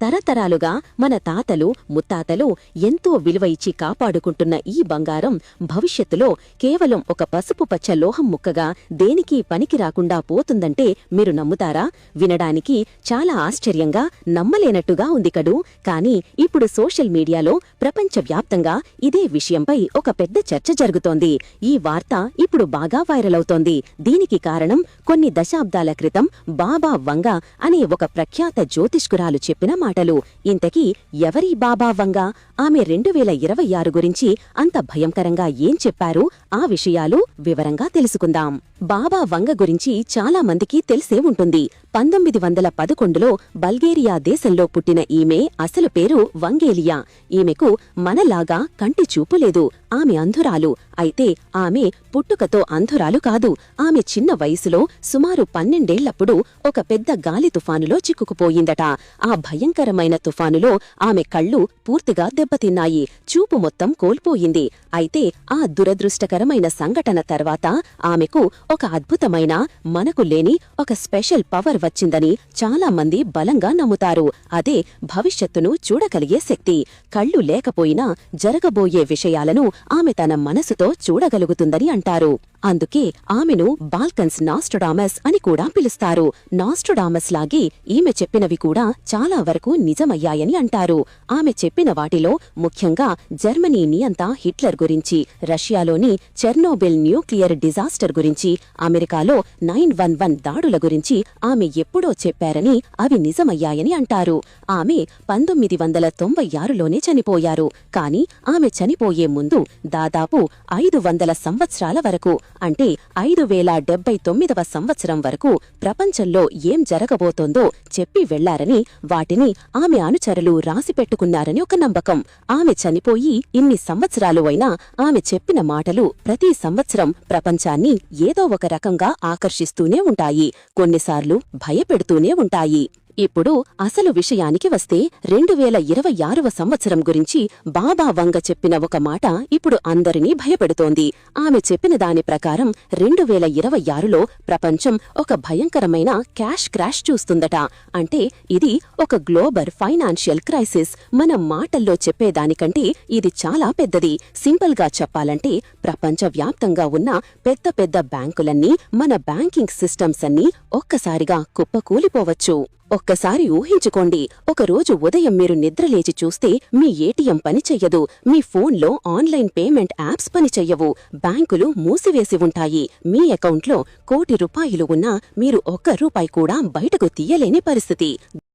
తరతరాలుగా మన తాతలు ముత్తాతలు ఎంతో విలువ ఇచ్చి కాపాడుకుంటున్న ఈ బంగారం భవిష్యత్తులో కేవలం ఒక పసుపు పచ్చ లోహం ముక్కగా దేనికి పనికి రాకుండా పోతుందంటే మీరు నమ్ముతారా? వినడానికి చాలా ఆశ్చర్యంగా నమ్మలేనట్టుగా ఉంది కడు కానీ ఇప్పుడు సోషల్ మీడియాలో ప్రపంచవ్యాప్తంగా ఇదే విషయంపై ఒక పెద్ద చర్చ జరుగుతోంది. ఈ వార్త ఇప్పుడు బాగా వైరల్ అవుతోంది. దీనికి కారణం కొన్ని దశాబ్దాల క్రితం బాబా వంగ అనే ఒక ప్రఖ్యాత జ్యోతిష్కురాలు చెప్పిన మాటలు. ఇంతకీ ఎవరి బాబా వంగ? ఆమె రెండు వేల ఇరవై ఆరు గురించి అంత భయంకరంగా ఏం చెప్పారు? ఆ విషయాలు వివరంగా తెలుసుకుందాం. బాబా వంగ గురించి చాలా మందికి తెలిసే ఉంటుంది. పంతొమ్మిది వందల పదకొండులో బల్గేరియా దేశంలో పుట్టిన ఈమె అసలు పేరు వంగేలియా. ఈమెకు మనలాగా కంటి చూపు లేదు. ఆమె అంధురాలు. అయితే ఆమె పుట్టుకతో అంధురాలు కాదు. ఆమె చిన్న వయసులో సుమారు పన్నెండేళ్ళప్పుడు ఒక పెద్ద గాలి తుఫానులో చిక్కుకుపోయిందట. ఆ భయంకరమైన తుఫానులో ఆమె కళ్ళు పూర్తిగా దెబ్బతిన్నాయి. చూపు మొత్తం కోల్పోయింది. అయితే ఆ దురదృష్టకరమైన సంఘటన తర్వాత ఆమెకు ఒక అద్భుతమైన మనకు లేని ఒక స్పెషల్ పవర్ వచ్చిందని చాలా మంది బలంగా నమ్ముతారు. అదే భవిష్యత్తును చూడగలిగే శక్తి. కళ్ళు లేకపోయినా జరగబోయే విషయాలను ఆమె తన మనసుతో చూడగలుగుతుందని అంటారు. అందుకే ఆమెను బాల్కన్స్ నాస్ట్రడామస్ అని కూడా పిలుస్తారు. నాస్ట్రడామస్ లాగే ఈమె చెప్పినవి కూడా చాలా వరకు నిజమయ్యాయని అంటారు. ఆమె చెప్పిన వాటిలో ముఖ్యంగా జర్మనీ నియంత హిట్లర్ గురించి రష్యాలోని చెర్నోబిల్ న్యూక్లియర్ డిజాస్టర్ గురించి అమెరికాలో నైన్ వన్ వన్ దాడుల గురించి ఆమె ఎప్పుడో చెప్పారని అవి నిజమయ్యాయని అంటారు. ఆమె పంతొమ్మిది వందల తొంభై ఆరులోనే చనిపోయారు. కాని ఆమె చనిపోయే ముందు దాదాపు ఐదు వందల సంవత్సరాల వరకు అంటే ఐదు వేల డెబ్బై తొమ్మిదవ సంవత్సరం వరకు ప్రపంచంలో ఏం జరగబోతోందో చెప్పి వెళ్ళారని వాటిని ఆమె అనుచరులు రాసిపెట్టుకున్నారని ఒక నమ్మకం. ఆమె చనిపోయి ఇన్ని సంవత్సరాలు అయినా ఆమె చెప్పిన మాటలు ప్రతి సంవత్సరం ప్రపంచాన్ని ఏదో ఒక రకంగా ఆకర్షిస్తూనే ఉంటాయి కొన్నిసార్లు భయపెడుతూనే ఉంటాయి. ఇప్పుడు అసలు విషయానికి వస్తే రెండువేల ఇరవై ఆరవ సంవత్సరం గురించి బాబా వంగ చెప్పిన ఒక మాట ఇప్పుడు అందరినీ భయపెడుతోంది. ఆమె చెప్పిన దాని ప్రకారం రెండు వేల ఇరవై ఆరులో ప్రపంచం ఒక భయంకరమైన క్యాష్ క్రాష్ చూస్తుందట. అంటే ఇది ఒక గ్లోబల్ ఫైనాన్షియల్ క్రైసిస్. మన మాటల్లో చెప్పేదానికంటే ఇది చాలా పెద్దది. సింపుల్గా చెప్పాలంటే ప్రపంచవ్యాప్తంగా ఉన్న పెద్ద పెద్ద బ్యాంకులన్నీ మన బ్యాంకింగ్ సిస్టమ్స్ అన్నీ ఒక్కసారిగా కుప్పకూలిపోవచ్చు. ఒక్కసారి ఊహించుకోండి ఒకరోజు ఉదయం మీరు నిద్రలేచి చూస్తే మీ ఏటీఎం పని చెయ్యదు మీ ఫోన్లో ఆన్లైన్ పేమెంట్ యాప్స్ పని చెయ్యవు బ్యాంకులు మూసివేసి ఉంటాయి మీ అకౌంట్లో కోటి రూపాయలు ఉన్నా మీరు ఒక్క రూపాయి కూడా బయటకు తీయలేని పరిస్థితి.